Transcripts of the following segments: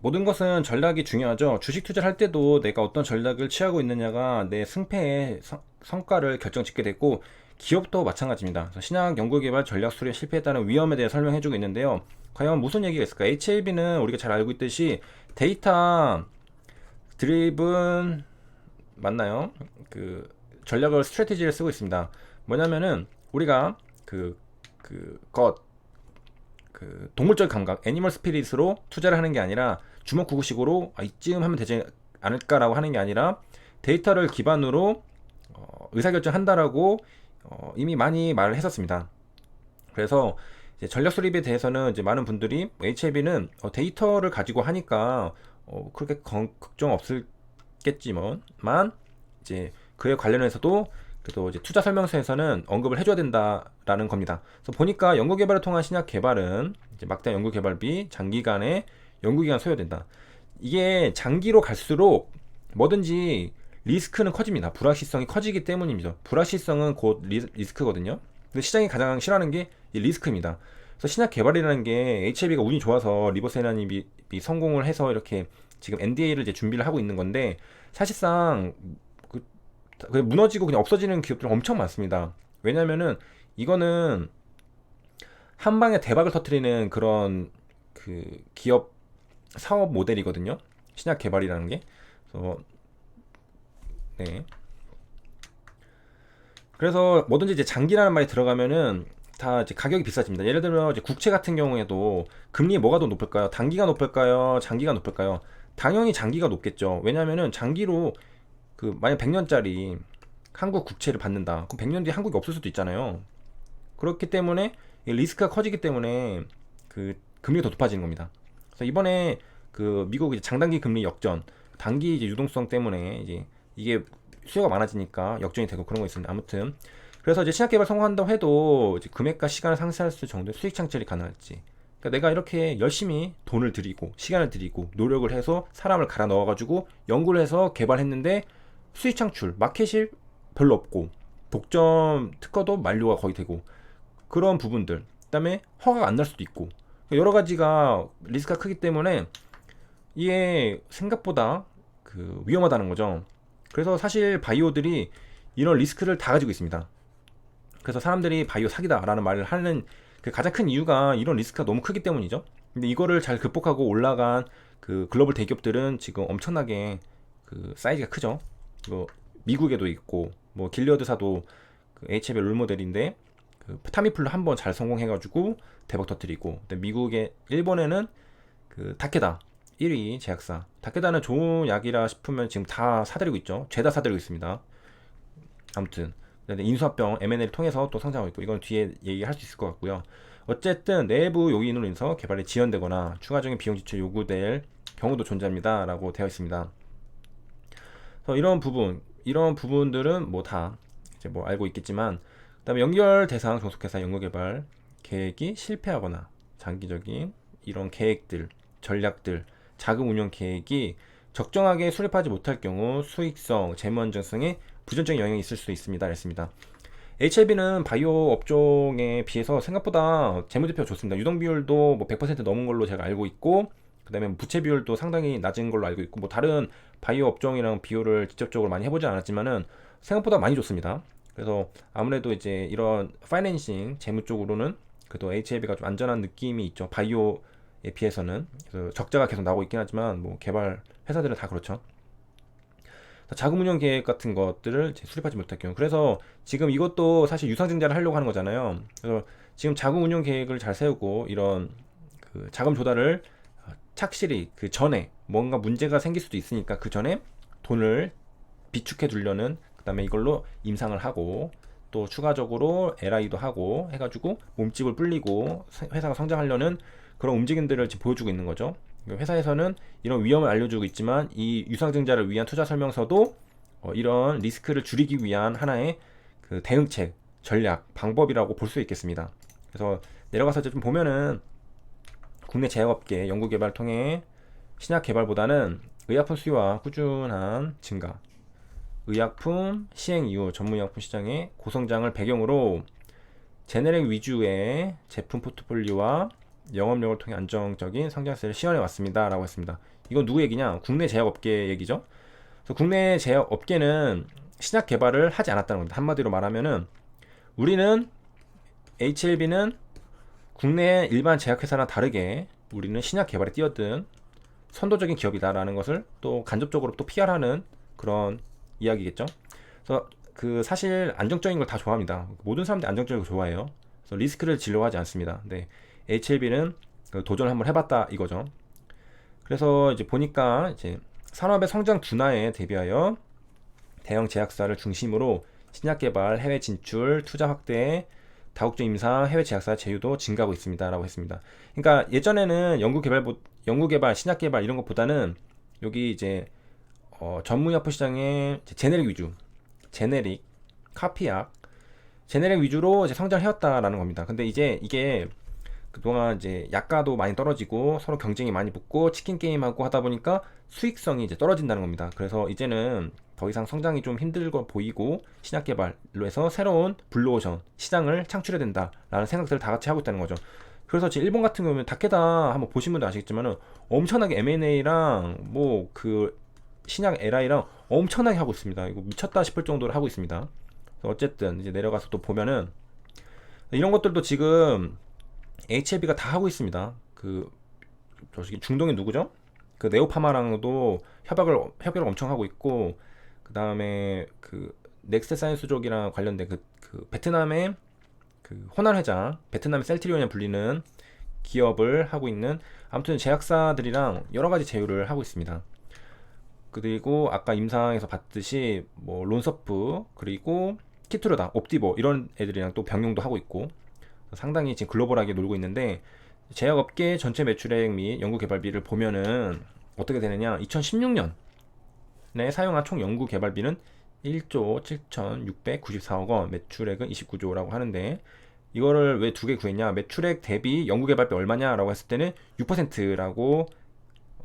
모든 것은 전략이 중요하죠. 주식 투자를 할 때도 내가 어떤 전략을 취하고 있느냐가 내 승패의 성, 성과를 결정짓게 되고 기업도 마찬가지입니다. 신약 연구개발 전략 수립 실패했다는 위험에 대해 설명해주고 있는데요. 과연 무슨 얘기가 있을까? HLB는 우리가 잘 알고 있듯이 데이터 드리븐 맞나요? 그 전략을 스트래티지를 쓰고 있습니다. 뭐냐면은 우리가 그 그것 그 동물적 감각, 애니멀 스피릿으로 투자를 하는 게 아니라 주먹 구구식으로 아, 이쯤 하면 되지 않을까라고 하는 게 아니라 데이터를 기반으로 어, 의사결정 한다라고 어, 이미 많이 말을 했었습니다. 그래서 전략 수립에 대해서는 이제 많은 분들이 HLB는 어, 데이터를 가지고 하니까 어, 그렇게 건- 걱정 없을겠지만 이제 그에 관련해서도 그래도 이제 투자 설명서에서는 언급을 해줘야 된다 라는 겁니다. 그래서 보니까 연구 개발을 통한 신약 개발은 이제 막대한 연구 개발비, 장기간의 연구 기간 소요된다. 이게 장기로 갈수록 뭐든지 리스크는 커집니다. 불확실성이 커지기 때문입니다. 불확실성은 곧 리, 리스크거든요. 근데 시장이 가장 싫어하는 게이 리스크입니다. 그래서 신약 개발이라는 게 HLB가 운이 좋아서 리버세나님이 성공을 해서 이렇게 지금 NDA를 이제 준비를 하고 있는 건데 사실상 그, 그냥 무너지고 그냥 없어지는 기업들 엄청 많습니다. 왜냐면은 이거는 한 방에 대박을 터트리는 그런 그 기업 사업 모델이거든요. 신약 개발이라는 게. 그래서 네. 그래서 뭐든지 이제 장기라는 말이 들어가면은 다 이제 가격이 비싸집니다. 예를 들면 이제 국채 같은 경우에도 금리 뭐가 더 높을까요? 단기가 높을까요? 장기가 높을까요? 당연히 장기가 높겠죠. 왜냐면은 장기로 그 만약 100년짜리 한국 국채를 받는다. 그럼 100년 뒤에 한국이 없을 수도 있잖아요. 그렇기 때문에 이 리스크가 커지기 때문에 그 금리가 더 높아지는 겁니다. 그래서 이번에 그 미국 이제 장단기 금리 역전, 단기 이제 유동성 때문에 이제 이게 수요가 많아지니까 역전이 되고 그런 거 있습니다. 아무튼 그래서 이제 신약 개발 성공한다고 해도 이제 금액과 시간을 상쇄할 수 정도의 수익 창출이 가능할지. 그러니까 내가 이렇게 열심히 돈을 들이고 시간을 들이고 노력을 해서 사람을 갈아 넣어가지고 연구를 해서 개발했는데 수익 창출 마켓이 별로 없고 독점 특허도 만료가 거의 되고 그런 부분들 그다음에 허가가 안 날 수도 있고 여러 가지가 리스크가 크기 때문에 이게 생각보다 그 위험하다는 거죠. 그래서 사실 바이오들이 이런 리스크를 다 가지고 있습니다. 그래서 사람들이 바이오 사기다라는 말을 하는 그 가장 큰 이유가 이런 리스크가 너무 크기 때문이죠. 근데 이거를 잘 극복하고 올라간 그 글로벌 대기업들은 지금 엄청나게 그 사이즈가 크죠. 뭐 미국에도 있고 뭐 길리어드사도 그 HB의 롤모델인데 그 타미플루 한 번 잘 성공해가지고 대박 터뜨리고 미국에 일본에는 그 다케다 1위 제약사. 다케다는 좋은 약이라 싶으면 지금 다 사들이고 있죠. 죄다 사들이고 있습니다. 아무튼. 인수합병 M&A를 통해서 또 성장하고 있고 이건 뒤에 얘기할 수 있을 것 같고요. 어쨌든 내부 요인으로 인해서 개발이 지연되거나 추가적인 비용 지출 요구될 경우도 존재합니다 라고 되어 있습니다. 그래서 이런 부분 이런 부분들은 뭐 다 이제 뭐 알고 있겠지만 그 다음에 연결 대상 종속회사 연구개발 계획이 실패하거나 장기적인 이런 계획들 전략들 자금 운용 계획이 적정하게 수립하지 못할 경우 수익성, 재무 안정성에 부정적인 영향이 있을 수 있습니다. 그랬습니다. HLB는 바이오 업종에 비해서 생각보다 재무제표가 좋습니다. 유동 비율도 뭐 100% 넘은 걸로 제가 알고 있고, 그 다음에 부채 비율도 상당히 낮은 걸로 알고 있고, 뭐 다른 바이오 업종이랑 비교를 직접적으로 많이 해보지 않았지만은 생각보다 많이 좋습니다. 그래서 아무래도 이제 이런 파이낸싱 재무 쪽으로는 그래도 HLB가 좀 안전한 느낌이 있죠. 바이오에 비해서는. 그래서 적자가 계속 나오고 있긴 하지만 뭐 개발 회사들은 다 그렇죠. 자금 운용 계획 같은 것들을 수립하지 못할 경우 그래서 지금 이것도 사실 유상증자를 하려고 하는 거잖아요 그래서 지금 자금 운용 계획을 잘 세우고 이런 그 자금 조달을 착실히 그 전에 뭔가 문제가 생길 수도 있으니까 그 전에 돈을 비축해 두려는 그 다음에 이걸로 임상을 하고 또 추가적으로 LI도 하고 해가지고 몸집을 불리고 세- 회사가 성장하려는 그런 움직임들을 지금 보여주고 있는 거죠. 회사에서는 이런 위험을 알려주고 있지만 이 유상증자를 위한 투자 설명서도 어, 이런 리스크를 줄이기 위한 하나의 그 대응책, 전략, 방법이라고 볼 수 있겠습니다. 그래서 내려가서 좀 보면은 국내 제약업계 연구개발 통해 신약 개발보다는 의약품 수요와 꾸준한 증가, 의약품 시행 이후 전문의약품 시장의 고성장을 배경으로 제네릭 위주의 제품 포트폴리오와 영업력을 통해 안정적인 성장세를 시현해 왔습니다 라고 했습니다. 이건 누구 얘기냐? 국내 제약업계 얘기죠. 그래서 국내 제약업계는 신약 개발을 하지 않았다는 겁니다. 한마디로 말하면은 우리는 HLB는 국내 일반 제약회사나 다르게 우리는 신약 개발에 뛰어든 선도적인 기업이다라는 것을 또 간접적으로 또 PR하는 그런 이야기겠죠. 그래서 그 사실 안정적인 걸 다 좋아합니다. 모든 사람들이 안정적인 걸 좋아해요. 그래서 리스크를 지려하지 않습니다. 네, HLB는 그 도전을 한번 해봤다 이거죠. 그래서 이제 보니까 이제 산업의 성장 둔화에 대비하여 대형 제약사를 중심으로 신약 개발, 해외 진출, 투자 확대, 다국적 임상, 해외 제약사 제휴도 증가하고 있습니다라고 했습니다. 그러니까 예전에는 연구 개발, 연구 개발, 신약 개발 이런 것보다는 여기 이제 어, 전문의약품 이제 제네릭 위주, 제네릭, 카피약, 제네릭 위주로 이제 성장해왔다라는 겁니다. 근데 이제 이게 그동안 이제 약가도 많이 떨어지고 서로 경쟁이 많이 붙고 치킨 게임하고 하다 보니까 수익성이 이제 떨어진다는 겁니다. 그래서 이제는 더 이상 성장이 좀 힘들고 보이고 신약 개발로 해서 새로운 블루오션 시장을 창출해야 된다라는 생각들을 다 같이 하고 있다는 거죠. 그래서 지금 일본 같은 경우는 다케다 한번 보신 분들 아시겠지만은 엄청나게 M&A랑 뭐 그 신약 LI랑 엄청나게 하고 있습니다. 이거 미쳤다 싶을 정도로 하고 있습니다. 어쨌든 이제 내려가서 또 보면은 이런 것들도 지금 HLB가 다 하고 있습니다. 그 저기 중동이 누구죠? 그 네오파마랑도 협약을 협약을 엄청 하고 있고 그 다음에 그 넥스트 사이언스족이랑 관련된 그, 그 베트남의 그 호난 회장, 베트남 셀트리온에 불리는 기업을 하고 있는 아무튼 제약사들이랑 여러 가지 제휴를 하고 있습니다. 그리고 아까 임상에서 봤듯이 뭐 론서프 그리고 키트로다, 옵티보 이런 애들이랑 또 병용도 하고 있고 상당히 지금 글로벌하게 놀고 있는데 제약업계 전체 매출액 및 연구개발비를 보면은 어떻게 되느냐? 2016년에 사용한 총 연구개발비는 1조 7,694억 원 매출액은 29조라고 하는데 이거를 왜 두 개 구했냐? 매출액 대비 연구개발비 얼마냐라고 했을 때는 6%라고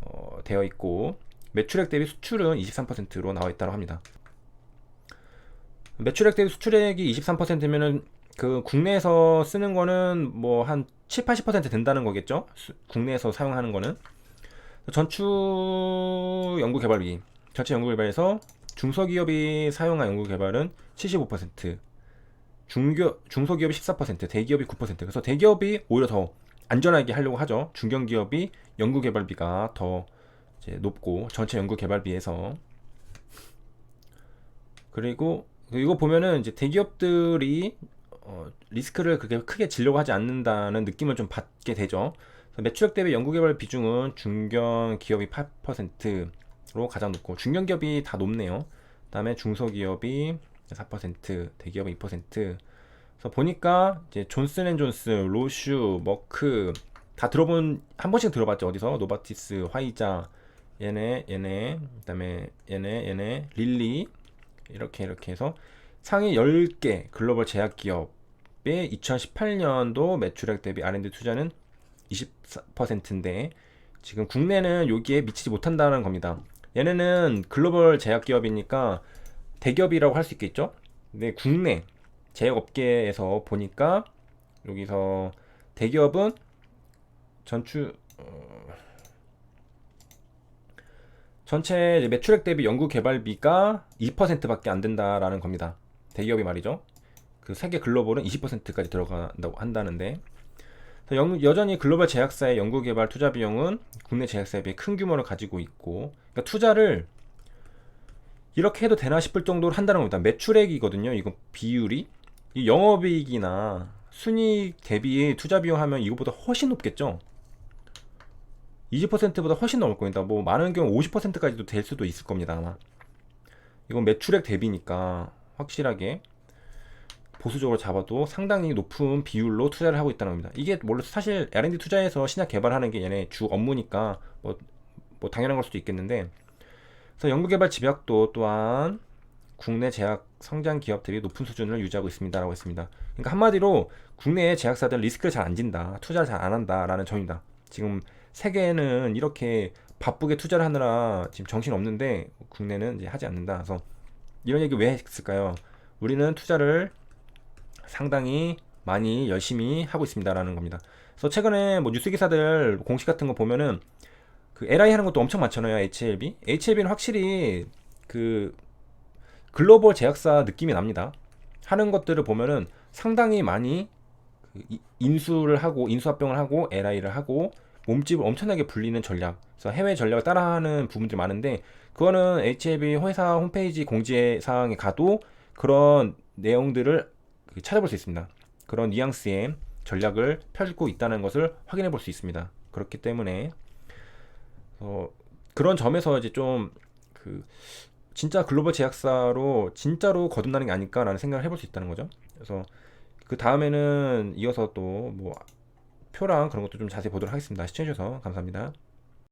어, 되어 있고 매출액 대비 수출은 23%로 나와 있다고 합니다. 매출액 대비 수출액이 23%면은 그 국내에서 쓰는 거는 뭐 한 7, 80% 된다는 거겠죠? 수, 국내에서 사용하는 거는 전추 연구 개발비 전체 연구 개발에서 중소기업이 사용한 연구 개발은 75%, 중교 중소기업이 14%, 대기업이 9%. 그래서 대기업이 오히려 더 안전하게 하려고 하죠. 중견기업이 연구 개발비가 더 높고 전체 연구 개발비에서 그리고 이거 보면은 이제 대기업들이 어, 리스크를 그렇게 크게 지려고 하지 않는다는 느낌을 좀 받게 되죠. 매출액 대비 연구개발 비중은 중견 기업이 8%로 가장 높고 중견 기업이 다 높네요. 그다음에 중소기업이 4%, 대기업은 2%. 그래서 보니까 이제 존슨앤존스, 로슈, 머크 다 들어본 한 번씩 들어봤죠. 어디서 노바티스, 화이자, 얘네, 얘네, 그다음에 얘네, 얘네, 릴리 이렇게 이렇게 해서 상위 10개 글로벌 제약 기업의 2018년도 매출액 대비 R&D 투자는 24%인데 지금 국내는 여기에 미치지 못한다는 겁니다. 얘네는 글로벌 제약 기업이니까 대기업이라고 할 수 있겠죠? 근데 국내 제약 업계에서 보니까 여기서 대기업은 전추 어... 전체 매출액 대비 연구 개발비가 2%밖에 안 된다라는 겁니다. 대기업이 말이죠. 그 세계 글로벌은 20%까지 들어간다고 한다는데 여전히 글로벌 제약사의 연구 개발 투자 비용은 국내 제약사에 비해 큰 규모를 가지고 있고 그러니까 투자를 이렇게 해도 되나 싶을 정도로 한다는 겁니다. 매출액이거든요. 이거 비율이 이 영업이익이나 순이익 대비 투자 비용 하면 이거보다 훨씬 높겠죠. 20%보다 훨씬 넘을 겁니다. 뭐 많은 경우 50%까지도 될 수도 있을 겁니다. 아마 이건 매출액 대비니까 확실하게 보수적으로 잡아도 상당히 높은 비율로 투자를 하고 있다는 겁니다. 이게 원래 사실 R&D 투자에서 신약 개발하는 게 얘네 주 업무니까 뭐, 뭐 당연한 걸 수도 있겠는데 그래서 연구개발 집약도 또한 국내 제약 성장 기업들이 높은 수준을 유지하고 있습니다라고 했습니다. 그러니까 한마디로 국내 제약사들 리스크를 잘 안 진다, 투자를 잘 안 한다라는 점입니다. 지금 세계는 이렇게 바쁘게 투자를 하느라 지금 정신 없는데 국내는 이제 하지 않는다. 그래서 이런 얘기 왜 했을까요? 우리는 투자를 상당히 많이 열심히 하고 있습니다라는 겁니다. 그래서 최근에 뭐 뉴스 기사들 공식 같은 거 보면은 그 LI 하는 것도 엄청 많잖아요. HLB. HLB는 확실히 그 글로벌 제약사 느낌이 납니다. 하는 것들을 보면은 상당히 많이 그 이- 인수를 하고 인수합병을 하고 LI를 하고 몸집을 엄청나게 불리는 전략. 그래서 해외 전략을 따라하는 부분들이 많은데 그거는 HLB 회사 홈페이지 공지 사항에 가도 그런 내용들을 그 찾아볼 수 있습니다. 그런 뉘앙스의 전략을 펼고 있다는 것을 확인해 볼 수 있습니다. 그렇기 때문에 어, 그런 점에서 이제 좀 그 진짜 글로벌 제약사로 진짜로 거듭나는 게 아닐까라는 생각을 해볼 수 있다는 거죠. 그래서 그 다음에는 이어서 또 뭐 표랑 그런 것도 좀 자세히 보도록 하겠습니다. 시청해주셔서 감사합니다.